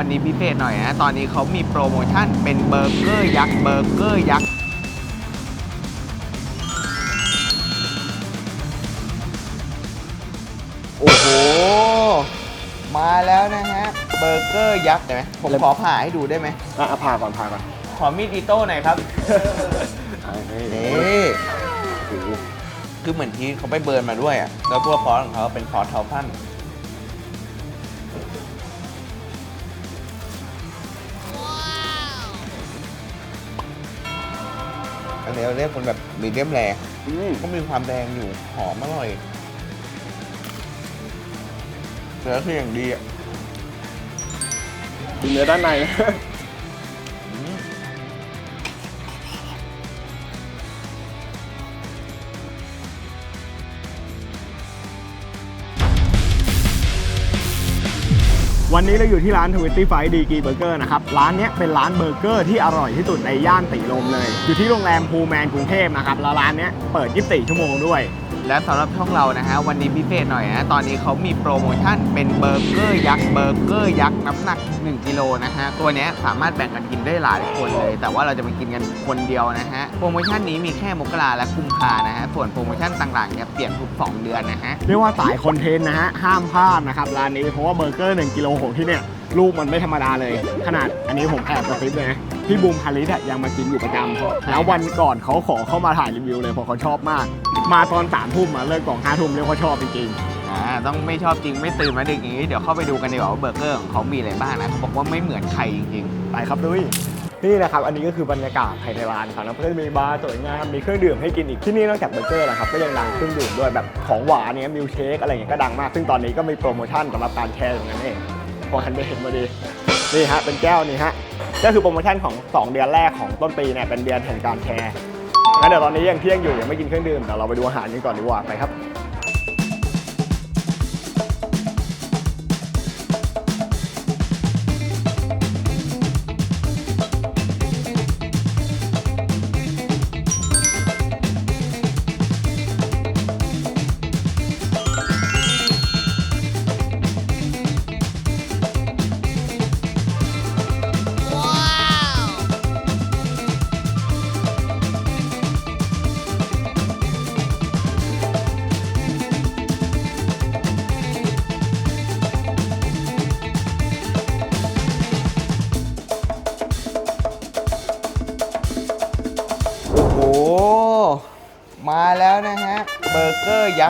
วันนี้พิเศษหน่อยนะ ตอนนี้เขามีโปรโมชั่นเป็นเบอร์เกอร์ยักษ์ เบอร์เกอร์ยักษ์ โอ้โห มาแล้วนะฮะ เบอร์เกอร์ยักษ์เห็นไหมผมขอผ่าให้ดูได้ไหม อะอะผ่าก่อนผ่าก่อนขอมีดอิโต้หน่อยครับ นี่ คือเหมือนที่เขาไปเบิร์นมาด้วยอะ แล้วตัวพอสของเขาเป็นพอสเทาพัน อันนี้เราเรียกเป็นแบบมีเดียมแรอืมก็มีความแดงอยู่หอมอร่อยเนื้อคืออย่างดีอะดูเนื้อด้านใน วันนี้เราอยู่ที่ร้าน25 d กีเบอร์เกอร์นะครับ ร้านนี้เป็นร้านเบอร์เกอร์ที่อร่อยที่สุดในย่านตีลมเลย อยู่ที่โรงแรมพูแมนกรุงเทพนะครับ แล้วร้านนี้เปิด 24 ชั่วโมงด้วย และสำหรับช่องเรานะฮะวันนี้พิเศษหน่อยนะตอนนี้เขามีโปรโมชั่นเป็นเบอร์เกอร์ยักษ์เบอร์เกอร์ยักษ์น้ำหนัก 1กิโลนะฮะตัวนี้สามารถแบ่งกันกินได้หลายคนเลย แต่ว่าเราจะไปกินกันคนเดียวนะฮะโปรโมชั่นนี้มีแค่มกราและกุมภานะฮะส่วนโปรโมชั่นต่างๆเนี่ยเปลี่ยนทุก 2 เดือนนะฮะเรียกว่าสายคอนเทนต์นะฮะห้ามพลาดนะครับร้านนี้เพราะว่าเบอร์เกอร์1กิโลของที่เนี่ย ลูกมันไม่ธรรมดาเลย ขนาดอันนี้ผมแอบกระซิบเลยนะพี่บูมพาริสอะยังมากินอยู่ประจำแล้ววันก่อนเขาขอเข้ามาถ่ายรีวิวเลยเพราะเขาชอบมาก มาตอนสามทุ่มมาเลิกกล่องห้าทุ่มเรียกว่าชอบจริงๆอ่าต้องไม่ชอบจริงไม่ตื่นมาดึกอย่างนี้ เดี๋ยวเข้าไปดูกันดีกว่าว่าเบอร์เกอร์ของเขามีอะไรบ้างนะเขาบอกว่าไม่เหมือนใครจริงไปครับดุ้ยนี่นะครับ อันนี้ก็คือบรรยากาศภายในร้านครับแล้วก็จะมีบาร์สวยงามมีเครื่องดื่มให้กินอีกที่นี่นอกจากเบอร์เกอร์นะครับก็ยังดังเครื่องดื่มด้วยแบบของหวานเนี่ยมิลเชคอะไรอย่างเงี้ยก็ดังมาก ซึ่งตอนนี้ก็มีโปรโมชั่นสำหรับการแชร์ตรงนั้นเอง พอหันไปเห็นมาดีนี่ฮะเป็นแก้วนี่ฮะก็คือโปรโมชั่นของ 2 เดือนแรกของต้นปีเนี่ยเป็นเดือนแห่งการแชร์งั้นเดี๋ยวตอนนี้ยังเที่ยงอยู่ยังไม่กินเครื่องดื่มเดี๋ยวเราไปดูอาหารกันก่อนดีกว่าไปครับ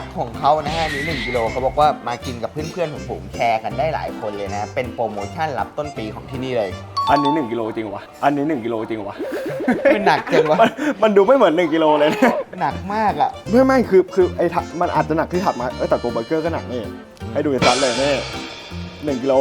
ร์ยักษ์ของเขานะฮะนี่1กิโลเขาบอกว่ามากินกับเพื่อนๆของผมแชร์กันได้หลายคนเลยนะ เป็นโปรโมชั่นรับต้นปีของที่นี่เลย อันนี้ 1กิโลจริงวะอันนี้ 1กิโลจริงวะมันหนักจังวะ มันมันดูไม่เหมือน 1กิโลเลยเนี่ยหนักมากอะ ไม่ไม่คือคือไอ้ถัดมันอาจจะหนักที่ถัดมาเออแต่ตัวเบอร์เกอร์ก็หนักนี่ให้ดูชัดเลยนี่หนึ่งกิโล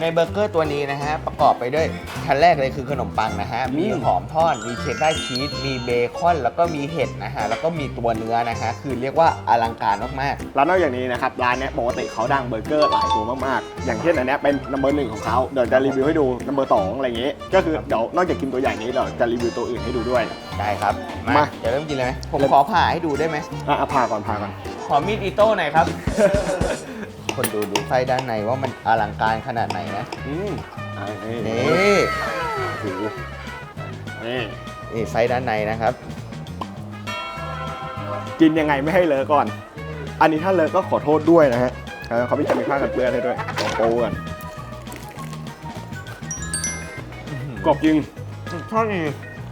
ในเบอร์เกอร์ตัวนี้นะฮะ ประกอบไปด้วยชั้นแรกเลยคือขนมปังนะฮะ มีอืมหอมทอด มีเชดดาร์ชีส มีเบคอน แล้วก็มีเห็ดนะฮะ แล้วก็มีตัวเนื้อนะฮะ คือเรียกว่าอลังการมากแล้วนอกจากนี้นะครับ ร้านเนี้ยปกติเขาดังเบอร์เกอร์หลายตัวมากๆ อย่างเช่นอันเนี้ยเป็นนัมเบอร์หนึ่งของเขาเดี๋ยวจะรีวิวให้ดูนัมเบอร์สองอะไรอย่างงี้ ก็คือเดี๋ยวนอกจากกินตัวใหญ่นี้เราจะรีวิวตัวอื่นให้ดูด้วยๆได้ครับ มามา เดี๋ยวเริ่มกินเลยไหมผมเริ่มขอผ่าให้ดูได้ไหมอะอะผ่าก่อนผ่าก่อนขอมีดอิโต้หน่อยครับ คนดูดูไส้ด้านในว่ามันอลังการขนาดไหนนะอืมอะนี่นี่โอ้โหนี่นี่ไส้ด้านในนะครับ กินยังไงไม่ให้เลอะก่อน อันนี้ถ้าเลอะก็ขอโทษด้วยนะฮะเออเขาไม่จะมีผ้ากันเปื้อนให้ด้วยขอโป้กันกรอบจริงชอบดี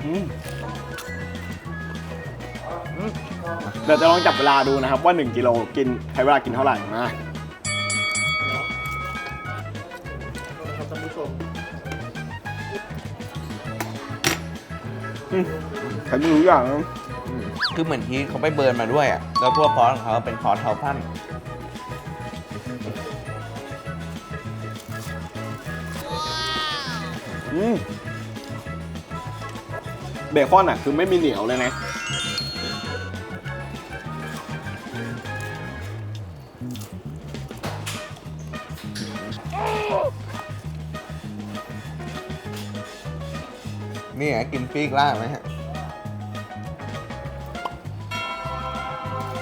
อืมเดี๋ยวจะลองจับเวลาดูนะครับว่า 1 กิโลกินใช้เวลากินเท่าไหร่มา อืมใช้ไม่รู้อย่างนะคือเหมือนที่เขาไปเบิร์นมาด้วยอะ แล้วตัวพอสของเขาเป็นพอสเทาพันอืมเบคอนอะ คือไม่มีเหนียวเลยนะ กินปีกล่างไหมฮะ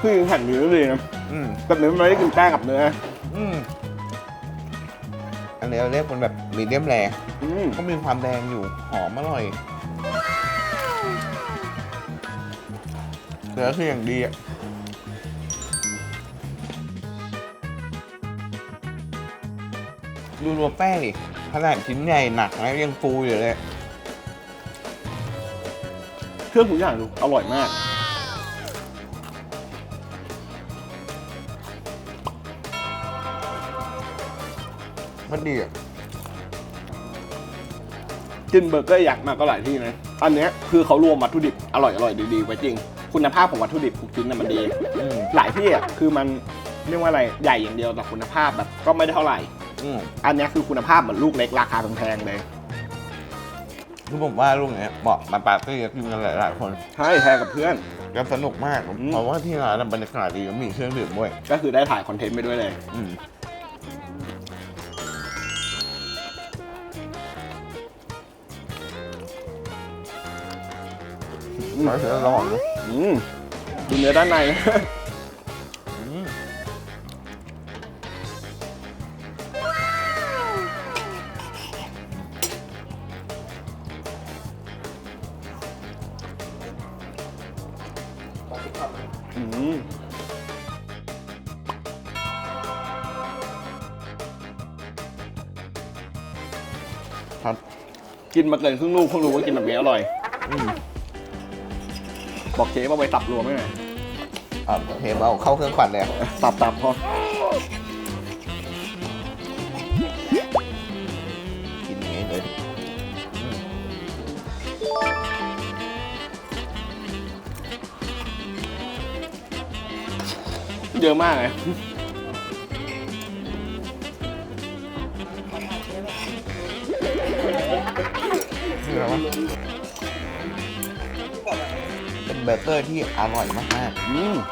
คือแผ่นเนื้อดีนะอืมกับเนื้อมันไม่ได้กินแป้งกับเนื้ออืมอันนี้เราเรียกมันแบบมีเดียมแรอืมก็มีความแดงอยู่หอมอร่อยเนื้อคืออย่างดีอะดูตัวแป้งดิขนาดชิ้นใหญ่หนักนะยังฟูอยู่เลย เครื่องทุกอย่างดูอร่อยมากมันดีอะกินเบอร์เกอร์ยักษ์มาก็หลายที่นะ อันเนี้ยคือเขารวมวัตถุดิบอร่อยอร่อยดีๆไว้จริง คุณภาพของวัตถุดิบทุกชิ้นน่ะมันดี อืมหลายที่อะคือมันเรียกว่าอะไรใหญ่อย่างเดียวแต่คุณภาพแบบก็ไม่ได้เท่าไหร่ อืมอันเนี้ยคือคุณภาพเหมือนลูกเล็กราคาแพงๆเลย คือผมว่าลูกเนี้ยเหมาะมาปาร์ตี้กินกันหลายๆคนใช่แทนกับเพื่อนก็สนุกมากอืม เพราะว่าที่ร้านนะบรรยากาศดีแล้วมีเครื่องดื่มด้วยก็คือได้ถ่ายคอนเทนต์ไปด้วยเลย อืมอืม มาเถอะลองดูอืมดูเนื้อด้านในอื นมาเกินครึ่งลูกเพิ่งรู้ว่ากินแบบนี้อร่อยอืมบอกเจ๊ว่าไปตับรวมไม่ไหมอะโอเคเอาเข้าเครื่องปั่นเลยอะตับตับพอกินอย่างนี้เลยอืมเยอะมากเลย เป็นเบอร์เกอร์ที่อร่อยมากอืมๆ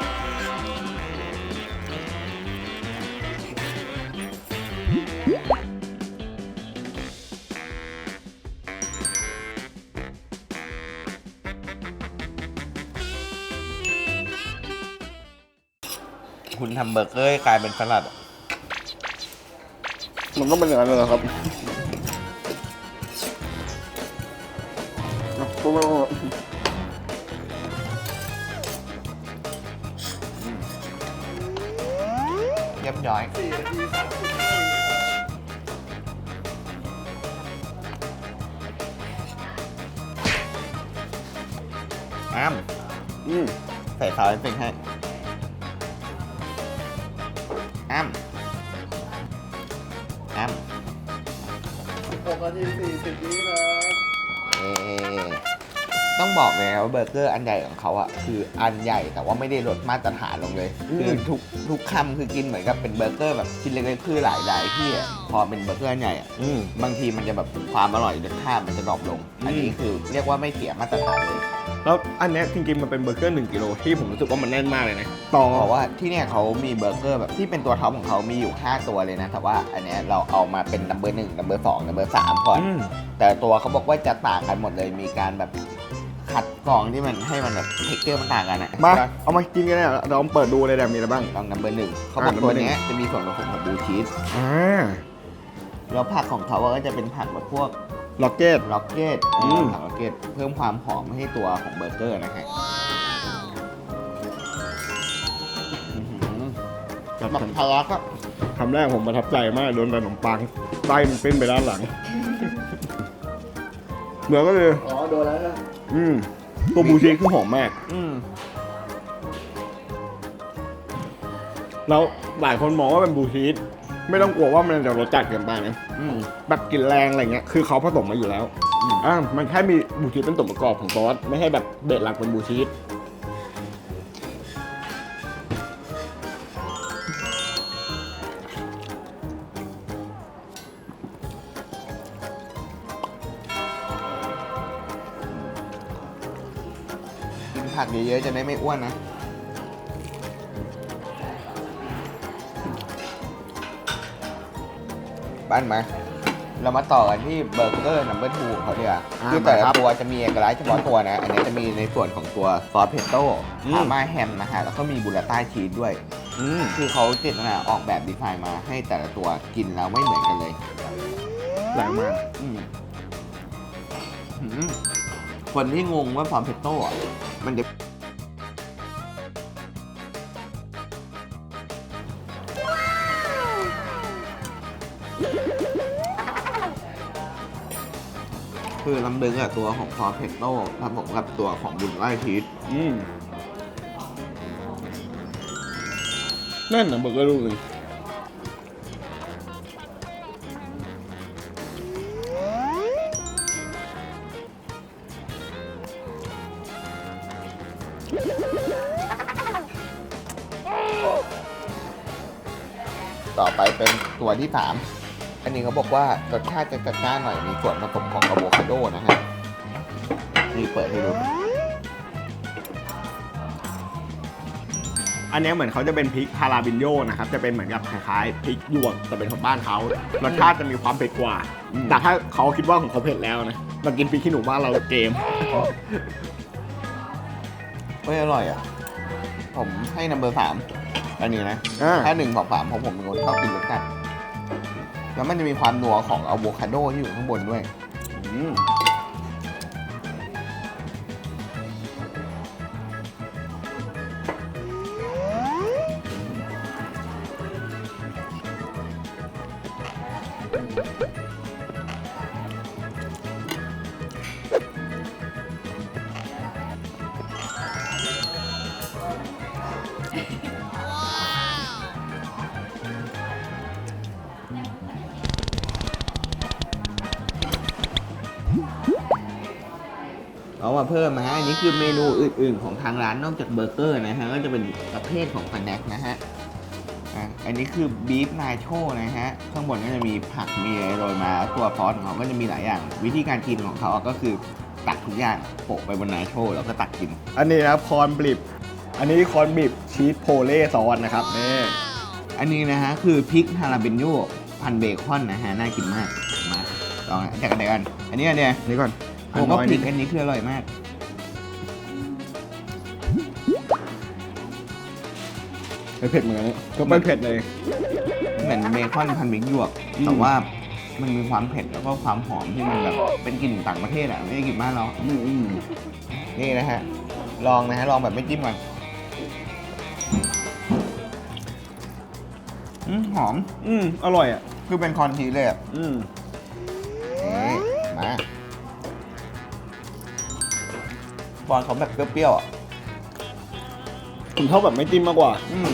คุณทำเบอร์เกอร์ให้กลายเป็นสลัดอะมันต้องเป็นอย่างนั้นเลยเหรอครับ เรียบร้อย อ้ามอืมใส่ซาวด์เอฟเฟกต์ให้ ว่าเบอร์เกอร์อันใหญ่ของเขาอะคืออันใหญ่แต่ว่าไม่ได้ลดมาตรฐานลงเลยคือทุกทุกคำคือกินเหมือนกับเป็นเบอร์เกอร์แบบชิ้นเล็กๆคือหลายหลายๆที่อะพอเป็นเบอร์เกอร์อันใหญ่อะอืมบางทีมันจะแบบความอร่อยรสชาติมันจะดรอปลง อันนี้คือเรียกว่าไม่เสียมาตรฐานเลยแล้วอันเนี้ยจริงๆมันเป็นเบอร์เกอร์หนึ่งกิโลที่ผมรู้สึกว่ามันแน่นมากเลยนะต่อเพราะว่าที่เนี่ยเขามีเบอร์เกอร์แบบที่เป็นตัวท็อปของเขามีอยู่ 5 ตัวเลยนะแต่ว่าอันเนี้ยเราเอามาเป็นนัมเบอร์หนึ่งนัมเบอร์สองนัมเบอร์สามก่อนอืมแต่ตัวเขาบอกว่าจะต่างกันหมดเลยมีการแบบ คัดกรองที่มันให้มันแบบเทคเจอร์มันต่างกันอะมา เอามากินกันเนี่ยเราเปิดดูเลยเนี่ยมีอะไรบ้าง ลองนัมเบอร์หนึ่งเขาบอกอ่าตัว number เนี้ยจะมีส่วนผสมของบลูชีสอ่าแล้วผักของเขาก็จะเป็นผักแบบพวกล็อกเก็ตล็อกเก็ตอืม ผักล็อกเก็ตเพิ่มความหอมให้ตัวของเบอร์เกอร์นะฮะอื้อหือจัดแบบกันทะลักอะคำแรกผมประทับใจมากโดนขนมปังไส้มันปิ้นไปด้านหลัง เหนือก็เลยอ๋อโดนแล้วนะ อืมตัวบูชีคือหอมมาก อืมแล้วหลายคนมองว่าเป็นบูชีสไม่ต้องกลัวว่ามันจะรสจัดเกินไปนะอืมแบบกลิ่นแรงอะไรเงี้ยคือเขาผสมมาอยู่แล้วอืมอ่ามันแค่มีบูชีสเป็นตัวประกอบของซอสไม่ให้แบบเด็ดหลักเป็นบูชีส ยอะๆจะได้ไม่อ้วนนะ บ้านไหมา เรามาต่อกันที่เบอร์เกอร์นัมเบอร์ทูของเขาดีกว่าอ่าคือแต่ละมาครับ ตัวจะมีเอกลักษณ์เฉพาะตัวนะ อันนี้จะมีในส่วนของตัวซอสเพสโต้อืมพาม่าแฮมนะฮะ แล้วก็มีบูราต้าชีสด้วย อืมคือเขาเจตนาออกแบบดีไซน์มาให้แต่ละตัวกินแล้วไม่เหมือนกันเลย แรงมาก อืมอืมคนที่งงว่าฟอร์มเพตโต้อะมันจะ คือลำดึงอะตัวของฟอร์เพตโต้ผสมกับตัวของบุญไล่ชีสอืมนั่นนะเบอร์เกอร์ลูกหนึ่งต่อไปเป็นตัวที่สาม อันนี้เขาบอกว่ารสชาติจะจัดจ้านหน่อยมีส่วนผสมของอะโวคาโดนะฮะนี่เปิดให้ดูอันเนี้ยเหมือนเขาจะเป็นพริกฮาราบินโยนะครับ จะเป็นเหมือนกับคล้ายๆพริกหยวกแต่เป็นของบ้านเขารสชาติจะมีความเผ็ดกว่าอืมแต่ถ้าเขาคิดว่าของเขาเผ็ดแล้วนะมากินพริกขี้หนูบ้านเราเกมเฮ้ยอร่อยอะ ผมให้นัมเบอร์สามอันนี้นะอ่าถ้าหนึ่งสองสามผมผมเป็นคนชอบกินรสจัด แล้วมันจะมีความนัวของอะโวคาโดที่อยู่ข้างบนด้วยอืม เอามาเพิ่มนะฮะอันนี้คือเมนูอื่น ๆ ของทางร้านนอกจากเบอร์เกอร์นะฮะก็จะเป็นประเภทของสแน็คนะฮะอะอันนี้คือบีฟนาโชนะฮะ ข้างบนก็จะมีผักมีอะไรโรยมา ตัวซอสของเขาก็จะมีหลายอย่าง วิธีการกินของเขาก็คือตักทุกอย่างโปะไปบนนาโชแล้วก็ตักกิน อันนี้นะครับคอนบลิบอันนี้คอนบลิบชีสโพเล่ซอสนะครับนี่อันนี้นะฮะคือพริกฮาราเบนโยพันเบคอนนะฮะน่ากินมากมาลองจากกันเดียวกัน อันนี้อันเนี้ยนี่ก่อน ผมว่าน้อยพรินิกดอันนี้คืออร่อยมาก ไม่เผ็ดเหมือนกันเนี่ยก็ไม่เผ็ดเลย เหมือนเบคอนพันเบกหยวก อืม แต่ว่ามันมีความเผ็ดแล้วก็ความหอมที่มันแบบเป็นกลิ่นต่างประเทศอะไม่ใช่กลิ่นบ้านเราอืมอืมนี่นะฮะ ลองนะฮะ ลองแบบไม่จิ้มก่อนอืมหอม อืมอร่อยอะ คือเป็นคอนทีเลยอะอืมนี่มา บอลเขาแบบเปรี้ยวๆอะผมชอบแบบไม่จิ้มมากกว่า อืม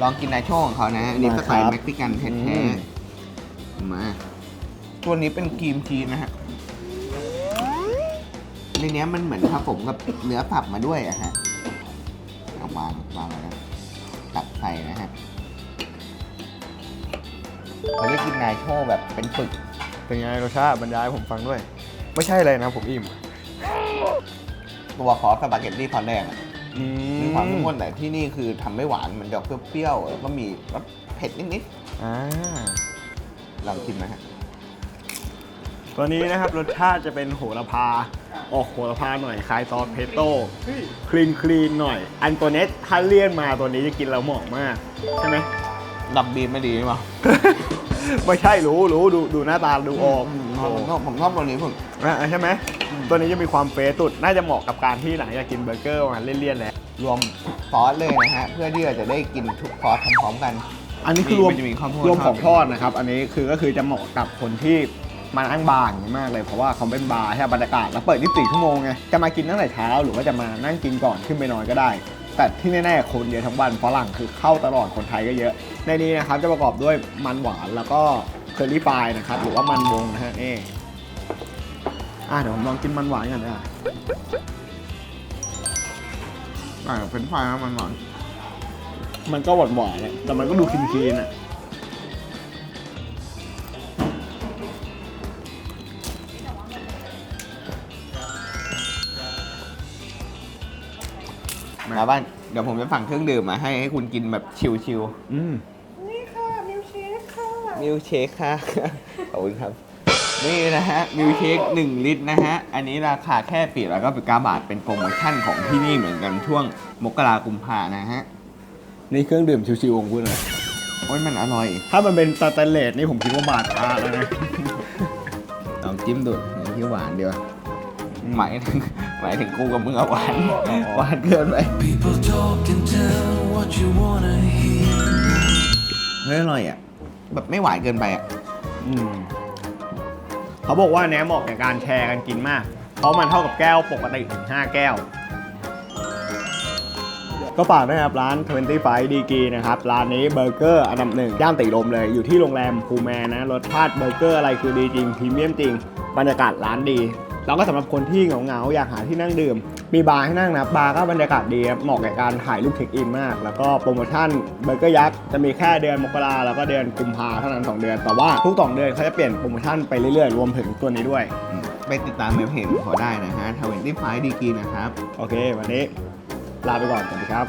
ลองกินนาโชของเขานะอันนี้มาสครับไตล์เม็กซิกันแอืท้มๆมาตัวนี้เป็นครีมชีสนะฮะในเนี้ยมันเหมือนผสมกับเนื้อสับมาด้วยอะฮะเอาวางวางเลยนะตักใส่นะฮะเราได้กินนาโชแบบเป็นปึกเป็นไงรสชาติบรรยายให้ผมฟังด้วย ไม่ใช่อะไรนะผมอิ่มตัวขอสปาเกตตี้ซอสแดงอะอืมีความเข้มข้นแต่ที่นี่คือทำไม่หวานมันจะออกเปรี้ยวๆแล้วก็มีรสเผ็ดนิดอ่าๆลองชิมนะฮะตัวนี้นะครับรสชาติจะเป็นโหระพา ออกโหระพาหน่อยคล้ายซอสเพสโต้คลีนคลีนหน่อย อันตัวนี้ถ้าเลี่ยนมาตัวนี้จะกินแล้วเหมาะมาก ใช่ไหม ดับบีมไม่ดีหรือเปล่า ไม่ใช่รู้รู้ดูดูหน้าตาดูออกผมชอบผมชอบตัวนี้ผมอะใช่ไหมตัวนี้จะมีความเฟรชสุดน่าจะเหมาะกับการที่หลังอยากกินเบอร์เกอร์มาเลี่ยนๆแล้วรวมซอสเลยนะฮะ เพื่อที่เราจะได้กินทุกซอสพร้อมๆกัน อันนี้คือรวมมันจะมีข้าวโพดรวมของททออดดนะครับ อันนี้คือก็คือจะเหมาะกับคนที่มานั่งบาร์อย่างนี้มากเลยเพราะว่าเขาเป็นบาร์ใช่ไหมบรรยากาศแล้วเปิด 24 ชั่วโมงไงจะมากินตั้งแต่เช้าหรือว่าจะมานั่งกินก่อนขึ้นไปนอนก็ได้ แต่ที่แน่ๆคนเยอะทั้งวันฝรั่งคือเข้าตลอดคนไทยก็เยอะ ในนี้นะครับจะประกอบด้วยมันหวานแล้วก็เคอรี่ฟรายนะครับหรือว่ามันวงนะฮะนี่อะเดี๋ยวผมลองกินมันหวานกันนะอะเป็นไฟรายมันหวานมันก็หวานหวานๆแต่มันก็ดูคลีนๆอะ มาบ้านเดี๋ยวผมจะสั่งเครื่องดื่มมาให้ให้คุณกินแบบชิลอืมๆมิลเชคค่ะ ขอบคุณครับ นี่นะฮะมิลเชค1ลิตรนะฮะ อันนี้ราคาแค่ปีแล้วก็เป็นกาบาทเป็นโปรโมชั่นของที่นี่เหมือนกันช่วงมกรากุมภานะฮะนี่เครื่องดื่มชิวๆของคุณเลยโอ้ยมันอร่อย ถ้ามันเป็นสแตนเลสนี่ผมคิดว่าบาดตาแล้วนะลองจิ้มดูที่หวานเดียว หมายถึงหมายถึงกูกับมึงอะหวานหวานเกินไป People talk and tell what you wanna hear. เฮ้ยอร่อยอะ แบบไม่หวานเกินไปอะ อืมเขาบอกว่าแหนมเหมาะแก่การแชร์กันกินมาก เพราะมันเท่ากับแก้วปกติถึง5แก้ว ก็ฝากด้วยนะครับ ร้าน 25ดีกีนะครับ ร้านนี้เบอร์เกอร์อันดับหนึ่งย่านติลมเลย อยู่ที่โรงแรมภูแมนนะ รสชาติเบอร์เกอร์อะไรคือดีจริงพรีเมียมจริง บรรยากาศร้านดี แล้วก็สำหรับคนที่เหงาๆอยากหาที่นั่งดื่ม มีบาร์ให้นั่งนะบาร์ก็บรรยากาศดีครับเหมาะแก่การถ่ายรูปเช็คอินมาก แล้วก็โปรโมชั่นเบอร์เกอร์ยักษ์จะมีแค่เดือนมกราแล้วก็เดือนกุมภาเท่านั้น2เดือน แต่ว่าทุก2เดือนเขาจะเปลี่ยนโปรโมชั่นไปเรื่อยๆ รวมถึงตัวนี้ด้วย ไปติดตามในเพจของเขาได้นะฮะทวินตี้ไฟดีกีนะครับ โอเค วันนี้ลาไปก่อนสวัสดีครับ